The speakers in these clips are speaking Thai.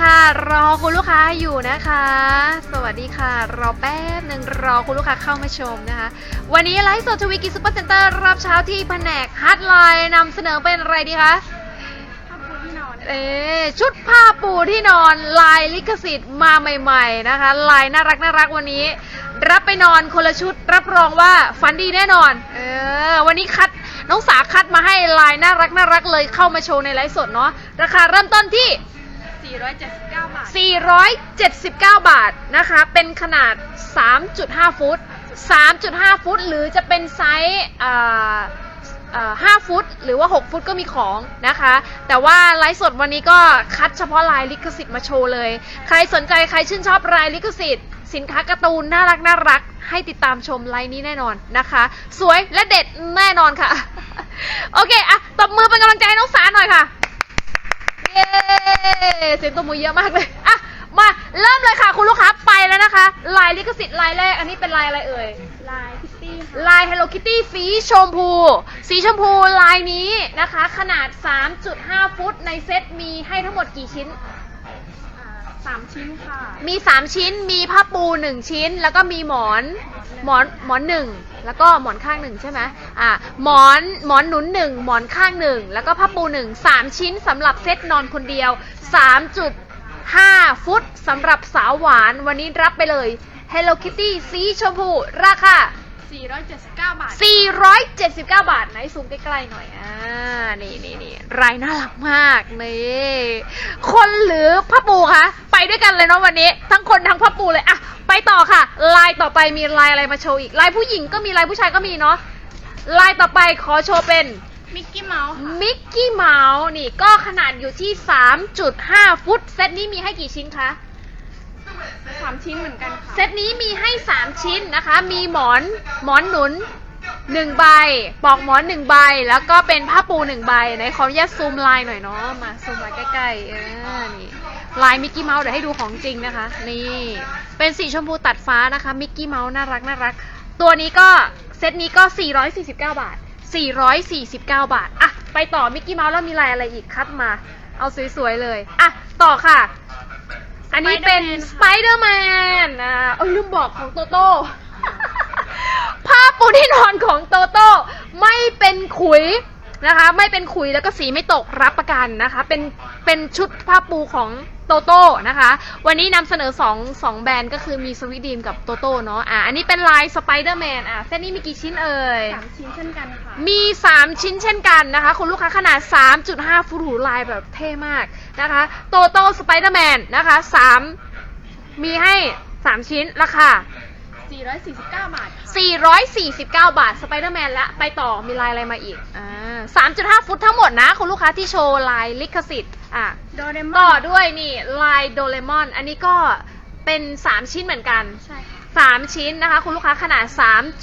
ค่ะ รอคุณลูกค้าอยู่นะคะ สวัสดีค่ะ รอแป๊บหนึ่งรอคุณลูกค้าเข้ามาชมนะคะ วันนี้ไลฟ์สดทวีกิซุปเปอร์เซ็นเตอร์รับเช้าที่แผนกฮัทไลน์นำเสนอเป็นอะไรดีคะผ้าปูที่นอนเอชุดผ้าปูที่นอนลายลิขสิทธิ์มาใหม่ ๆนะคะ ลายน่ารักน่ารักวันนี้ รับไปนอนคนละชุด รับรองว่าฝันดีแน่นอน เออ วันนี้คัดน้องสาคัดมาให้ลายน่ารักน่ารักเลยเข้ามาโชว์ในไลฟ์สดเนาะราคาเริ่มต้นที่ 479 บาท 479 บาทนะคะ เป็นขนาด 3.5 ฟุต 3.5 ฟุต หรือจะเป็นไซส์อ่าอ่า5ฟุต หรือว่า 6 ฟุตก็มีของนะคะ แต่ว่าไลฟ์สดวันนี้ก็คัดเฉพาะลายลิขสิทธิ์มาโชว์เลย ใครสนใจใครชื่นชอบลายลิขสิทธิ์ สินค้าการ์ตูนน่ารักน่ารัก ให้ติดตามชมไลน์นี้แน่นอนนะคะ สวยและเด็ดแน่นอนค่ะ โอเคอะตบมือเป็นกำลังใจให้น้องสาหน่อยค่ะ เย้เสียงตบมือเยอะมากเลยอะมาเริ่มเลยค่ะ คุณลูกค้าไปแล้วนะคะ ลายลิขสิทธิ์ลายแรก อันนี้เป็นลายอะไรเอ่ย ลายพิตตี้ค่ะลาย Hello Kitty สีชมพู สีชมพูลายนี้นะคะ ขนาด 3.5 ฟุตในเซตมีให้ทั้งหมดกี่ชิ้นอ่า สามชิ้นค่ะ มี 3 ชิ้น มีผ้าปู 1 ชิ้น แล้วก็มีหมอน หมอน หมอนหนึ่ง แล้วก็หมอนข้างหนึ่งใช่ไหมอ่า หมอน หมอนหนุนหนึ่ง หมอนข้างหนึ่ง แล้วก็ผ้าปูหนึ่งสามชิ้นสำหรับเซตนอนคนเดียว 3.5 ฟุตสำหรับสาวหวาน วันนี้รับไปเลย Hello Kitty สีชมพู ราคา 479 บาท 479 บาทไหนซูมใกล้ๆหน่อย อ่า นี่นี่นี่รายน่ารักมาก นี่ คนหรือผ้าปูคะ ไปด้วยกันเลยเนาะวันนี้ ทั้งคนทั้งผ้าปูเลยอะไปต่อค่ะ ลายต่อไปมีลายอะไรมาโชว์อีก ลายผู้หญิงก็มีลายผู้ชายก็มีเนาะ ลายต่อไปขอโชว์เป็นมิกกี้เมาส์ค่ะ มิกกี้เมาส์นี่ก็ขนาดอยู่ที่ 3.5 ฟุต เซตนี้มีให้กี่ชิ้นคะ สามชิ้นเหมือนกันค่ะ เซตนี้มีให้ 3 ชิ้นนะคะ มีหมอนหมอนหนุน 1 ใบปลอกหมอน 1 ใบ แล้วก็เป็นผ้าปู 1 ใบไหนขออนุญาตซูมลายหน่อยเนาะ มาซูมลายใกล้ๆ เออ นี่ ลายมิกกี้เมาส์เดี๋ยวให้ดูของจริงนะคะ นี่ เป็นสีชมพูตัดฟ้านะคะ มิกกี้เมาส์น่ารักน่ารัก ตัวนี้ก็เซตนี้ก็ 449 บาท 449 บาท อะ ไปต่อมิกกี้เมาส์แล้วมีลายอะไรอีกคัดมา เอาสวยๆเลย อะ ต่อค่ะ อันนี้เป็นสไปเดอร์แมนอ่าเอ้ยลืมบอกของโตโต้ ผ้าปูที่นอนของโตโต้ไม่เป็นขุยนะคะ ไม่เป็นขุยแล้วก็สีไม่ตกรับประกันนะคะ เป็นเป็นชุดผ้าปูของโตโต้นะคะ วันนี้นำเสนอสองสองแบรนด์ก็คือมีสวิตดีมกับโตโต้เนาะอะอันนี้เป็นลายสไปเดอร์แมนอะเส้นนี้มีกี่ชิ้นเอ่ย สามชิ้นเช่นกันค่ะ มี 3 ชิ้นเช่นกันนะคะ คุณลูกค้าขนาด 3.5ฟุตหูลายแบบเท่มาก นะคะโตโต้สไปเดอร์แมนนะคะ3มีให้3ชิ้นราคา 449 บาทค่ะ449 บาทสไปเดอร์แมนละไปต่อมีลายอะไรมาอีกอ่า3.5 ฟุตทั้งหมดนะ คุณลูกค้าที่โชว์ลายลิขสิทธิ์อะโดเรมอนต่อด้วยนี่ลายโดเรมอน อันนี้ก็เป็น 3 ชิ้นเหมือนกัน ใช่ค่ะ 3 ชิ้นนะคะ คุณลูกค้าขนาด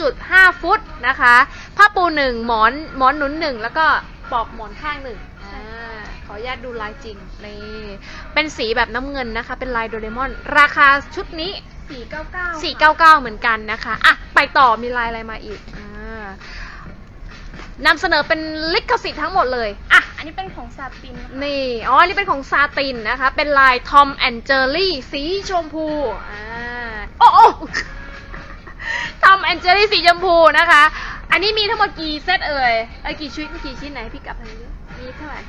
3.5 ฟุตนะคะ ผ้าปูหนึ่งหมอนหมอนหนุนหนึ่งแล้วก็ปลอกหมอนข้างหนึ่ง อ่าขออนุญาตดูลายจริงนี่เป็นสีแบบน้ำเงินนะคะ เป็นลายโดเรมอน ราคาชุดนี้ 499 499 เหมือนกันนะคะอะไปต่อมีลายอะไรมาอีกอ่านำเสนอเป็นลิขสิทธิ์ทั้งหมดเลยอะอันนี้เป็นของซาตินค่ะนี่ อ๋อ อันนี้เป็นของซาตินนะคะ เป็นลายทอมแอนเจอรี่สีชมพูอ่าโอ้โอ้ทอมแอนเจอรี่สีชมพูนะคะ อันนี้มีทั้งหมดกี่เซตเอ่ยเอ้ยกี่ชุดกี่ชิ้นไหนพี่กลับทางนี้มีเท่าไหร่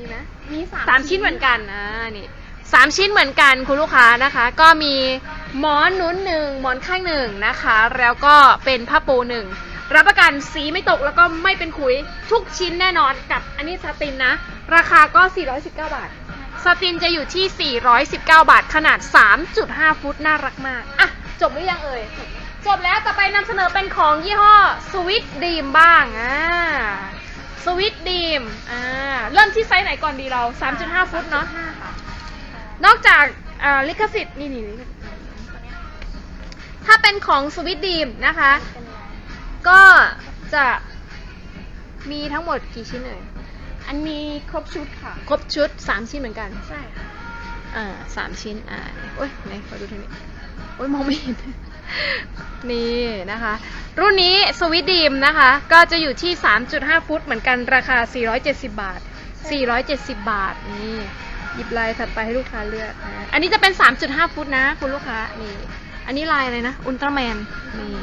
มีไหมมีสามสามชิ้นเหมือนกันอ่านี่สามชิ้นเหมือนกันคุณลูกค้านะคะ ก็มีหมอนหนุนหนึ่งหมอนข้างหนึ่งนะคะ แล้วก็เป็นผ้าปูหนึ่งรับประกันสีไม่ตกแล้วก็ไม่เป็นขุยทุกชิ้นแน่นอนกับอันนี้สตินนะ ราคาก็ 419 บาท สตินจะอยู่ที่ 419 บาทขนาด 3.5 ฟุตน่ารักมาก อะ จบหรือยังเอ่ย จบแล้วต่อไปนำเสนอเป็นของยี่ห้อสวิตดีมบ้างอ่า สวิตดีมอ่าเริ่มที่ไซส์ไหนก่อนดีเรา 3.5 ฟุตเนาะห้าค่ะนอกจากอ่าลิขสิทธิ์นี่นี่นี่ถ้าเป็นของสวิตดีมนะคะเป็นลายก็จะมีทั้งหมดกี่ชิ้นเอ่ย อันนี้ครบชุดค่ะ ครบชุด 3 ชิ้นเหมือนกัน ใช่ค่ะ อ่าสามชิ้น อ่าโอ้ยไหนขอดูทีนี้โอ้ยมองไม่เห็น นี่นะคะ รุ่นนี้สวิตดีมนะคะ ก็จะอยู่ที่ 3.5 ฟุตเหมือนกันราคา 470 บาท 470 บาท นี่หยิบลายถัดไปให้ลูกค้าเลือกนะอันนี้จะเป็น 3.5 ฟุตนะ คุณลูกค้า นี่ อันนี้ลายอะไรนะ อุลตร้าแมน นี่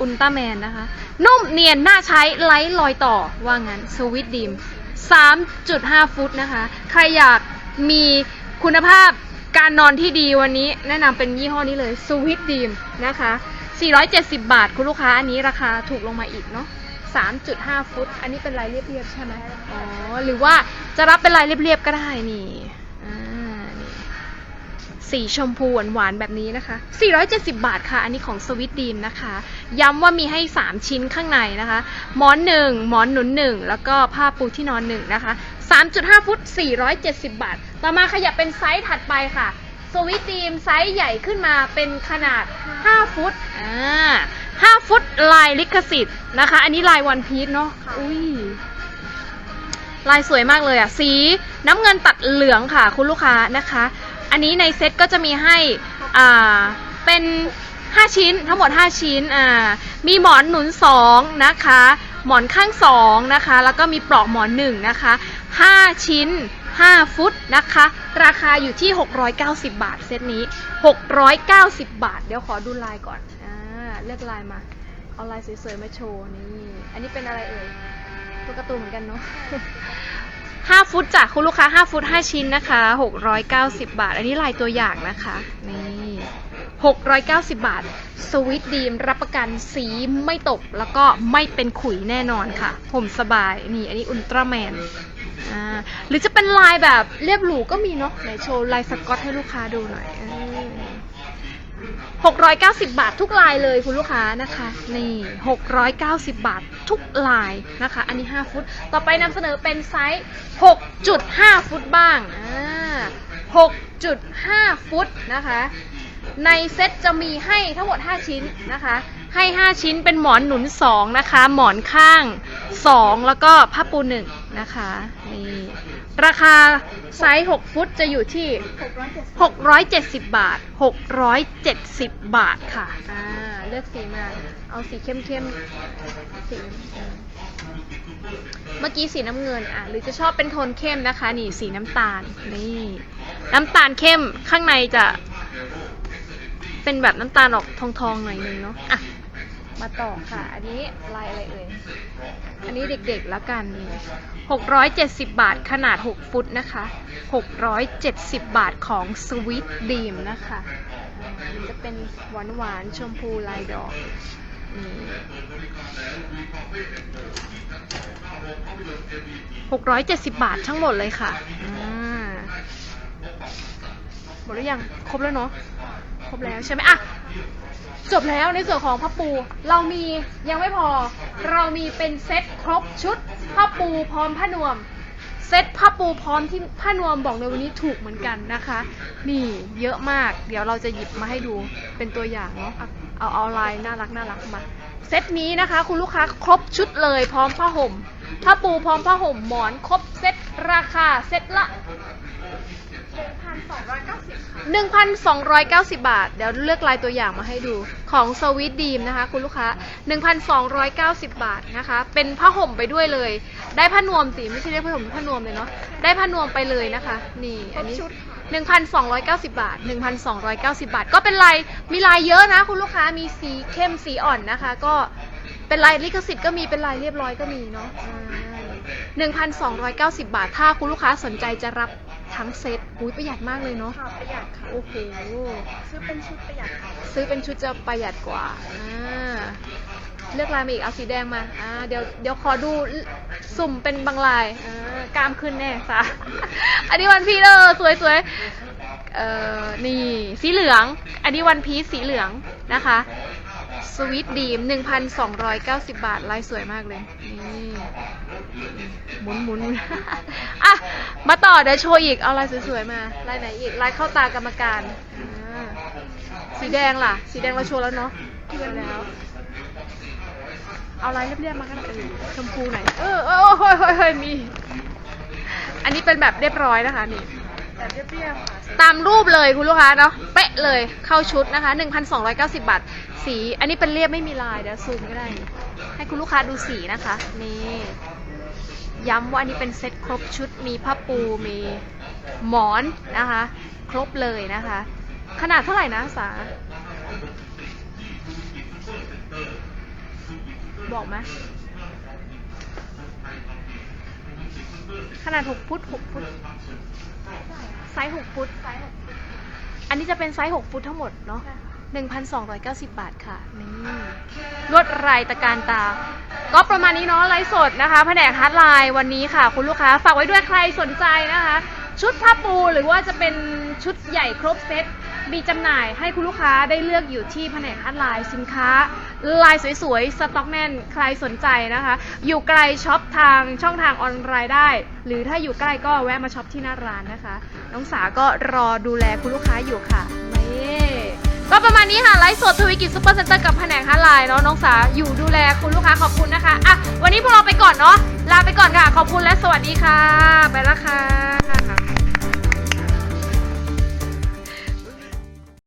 อุลตร้าแมนนะคะ นุ่มเนียน น่าใช้ ไร้รอยต่อ ว่างั้น สวิตดีม 3.5 ฟุตนะคะ ใครอยากมีคุณภาพ การนอนที่ดีวันนี้แนะนำเป็นยี่ห้อนี้เลยสวิตดีมนะคะ 470 บาทคุณลูกค้าอันนี้ราคาถูกลงมาอีกเนาะ3.5 ฟุต อันนี้เป็นลายเรียบๆใช่ไหมอ๋อ หรือว่าจะรับเป็นลายเรียบๆก็ได้นี่สีชมพูหวานๆแบบนี้นะคะ 470 บาทค่ะ อันนี้ของสวิตดีมนะคะ ย้ำว่ามีให้ 3 ชิ้นข้างในนะคะ หมอนหนึ่งหมอนหนุนหนึ่งแล้วก็ผ้าปูที่นอนหนึ่งนะคะ 3.5 ฟุต 470 บาท ต่อมาขยับเป็นไซส์ถัดไปค่ะ สวิตดีมไซส์ใหญ่ขึ้นมาเป็นขนาด 5 ฟุตอ่า5ฟุตลายลิขสิทธิ์นะคะ อันนี้ลายวันพีชเนาะอุ้ยลายสวยมากเลยอะสีน้ำเงินตัดเหลืองค่ะ คุณลูกค้านะคะ อันนี้ในเซ็ตก็จะมีให้อ่าเป็น5ชิ้นทั้งหมด 5 ชิ้นอ่ามีหมอนหนุน 2 นะคะ หมอนข้าง 2 นะคะ แล้วก็มีปลอกหมอน 1 นะคะ 5 ชิ้น 5 ฟุตนะคะ ราคาอยู่ที่ 690 บาทเซตนี้ 690 บาท เดี๋ยวขอดูลายก่อนอ่าเลือกลายมา เอาลายสวยๆมาโชว์นี่ อันนี้เป็นอะไรเอ่ยตัวการ์ตูนเหมือนกันเนาะ5 ฟุตจากคุณลูกค้า 5 ฟุต 5 ชิ้นนะคะ 690 บาท อันนี้ลายตัวอย่างนะคะนี่690 บาท สวิตดีมรับประกันสีไม่ตก แล้วก็ไม่เป็นขุยแน่นอนค่ะ ผมสบาย นี่ อันนี้อุลตร้าแมน อ่าหรือจะเป็นลายแบบเรียบหรูก็มีเนาะไหนโชว์ลายสกอตให้ลูกค้าดูหน่อยหกร้อยเออ690บาททุกลายเลยคุณลูกค้านะคะนี่690บาททุกลายนะคะ อันนี้5ฟุต ต่อไปนำเสนอเป็นไซส์6.5ฟุตบ้างอ่า6.5ฟุตนะคะในเซ็ตจะมีให้ทั้งหมด 5 ชิ้นนะคะ ให้ 5 ชิ้นเป็นหมอนหนุน 2 นะคะ หมอนข้าง 2 แล้วก็ผ้าปูห นะคะนี่ราคาไซส์ 6 ฟุตจะอยู่ที่ 670 บาท 670 บาทค่ะอ่าเลือกสีมา เอาสีเข้มเข้มๆสีเมื่อกี้สีน้ำเงินอะหรือจะชอบเป็นโทนเข้มนะคะ นี่สีน้ำตาลนี่น้ำตาลเข้มข้างในจะ เป็นแบบน้ำตาลออกทองทองๆหน่อยนึงเนาะอะ มาต่อค่ะ อันนี้ลายอะไรเอ่ย อันนี้เด็กๆแล้วกันนี่670 บาทขนาด 6 ฟุตนะคะ 670 บาทของ Sweet Dream นะคะจะเป็นหวานหวานๆชมพูลายดอกนี่670บบาททั้งหมดเลยค่ะอ่าหมดหรือยัง ครบแล้วเนาะ ครบแล้วใช่ไหมอะ จบแล้วในส่วนของผ้าปู เรามียังไม่พอ เรามีเป็นเซ็ตครบชุดผ้าปูพร้อมผ้านวม เซ็ตผ้าปูพร้อมที่ผ้านวมบอกเลยวันนี้ถูกเหมือนกันนะคะ นี่เยอะมาก เดี๋ยวเราจะหยิบมาให้ดูเป็นตัวอย่างเนาะเอาเอาลายน่ารักน่ารักมา เซตนี้นะคะ คุณลูกค้าครบชุดเลยพร้อมผ้าห่มผ้าปูพร้อมผ้าห่มหมอนครบเซตราคาเซตละ1,290 1,290 บาท เดี๋ยวเลือกลายตัวอย่างมาให้ดูของสวิตดีมนะคะ คุณลูกค้า 1,290 บาทนะคะ เป็นผ้าห่มไปด้วยเลย ได้ผ้านวมสิไม่ใช่ได้ผ้าห่มผ้านวมเลยเนาะได้ผ้านวมไปเลยนะคะ นี่อันนี้ครบชุด1,290 บาท 1,290 บาท ก็เป็นลายมีลายเยอะนะ คุณลูกค้ามีสีเข้มสีอ่อนนะคะ ก็เป็นลายลิขสิทธิ์ก็มีเป็นลายเรียบร้อยก็มีเนาะอ่า1,290 บาท ถ้าคุณลูกค้าสนใจจะรับ ทั้งเซตอุ้ยประหยัดมากเลยเนาะค่ะประหยัดค่ะโอ้โหซื้อเป็นชุดประหยัดค่ะซื้อเป็นชุดจะประหยัดกว่าอ่าเลือกลายมาอีกเอาสีแดงมาอ่าเดี๋ยวเดี๋ยวขอดูสุ่มเป็นบางลายอ่ากล้ามขึ้นแน่ค่ะ อันนี้วันพีชเออสวยสวยเอ่อนี่สีเหลือง อันนี้วันพีชสีเหลืองนะคะ สวิตดีม 1,290 บาท ลายสวยมากเลย นี่หมุนหมุนอะ มาต่อเดี๋ยวโชว์อีก เอาลายสวยๆมา ลายไหนอีก ลายเข้าตากรรมการสีแดงล่ะ สีแดงเราโชว์แล้วเนาะโชว์แล้ว เอาลายเรียบๆมาก็ได้เออชมพูไหนอยเออเออเฮ้ยเฮ้ยเฮ้ยมี อันนี้เป็นแบบเรียบร้อยนะคะนี่ แบบเรียบๆค่ะตามรูปเลยคุณลูกค้าเนาะเป๊ะเลยเข้าชุดนะคะ 1,290 บาท สี อันนี้เป็นเรียบไม่มีลายเดี๋ยวซูมก็ได้ ให้คุณลูกค้าดูสีนะคะ นี่ ย้ำว่าอันนี้เป็นเซ็ตครบชุดมีผ้าปูมีหมอนนะคะ ครบเลยนะคะ ขนาดเท่าไหร่นะสา บอกไหมขนาด 6 ฟุต 6 ฟุต ไซส์6ฟุต ไซส์หกฟุตอันนี้จะเป็นไซส์6ฟุตทั้งหมดเนาะใช่ค่ะ1,290 บาทค่ะ นี่ลวดลายตะการตา ก็ประมาณนี้เนาะไลฟ์สดนะคะแผนกฮาร์ดไลน์วันนี้ค่ะ คุณลูกค้า ฝากไว้ด้วยใครสนใจนะคะ ชุดผ้าปูหรือว่าจะเป็นชุดใหญ่ครบเซต มีจำหน่ายให้คุณลูกค้าได้เลือกอยู่ที่แผนกฮาร์ดไลน์สินค้า ลายสวยๆ สต็อกแน่น ใครสนใจนะคะ อยู่ไกลช็อปทางช่องทางออนไลน์ได้ หรือถ้าอยู่ใกล้ก็แวะมาช็อปที่หน้าร้านนะคะ น้องสาก็รอดูแลคุณลูกค้าอยู่ค่ะนี่ก็ประมาณนี้ค่ะ ไลฟ์สดทวิกิจซุปเปอร์เซ็นเตอร์กับแผนกฮาร์ดไลน์เนาะน้องสาอยู่ดูแลคุณลูกค้าขอบคุณนะคะอะวันนี้พวกเราไปก่อนเนาะลาไปก่อนค่ะ ขอบคุณและสวัสดีค่ะ ไปล้วค่ะ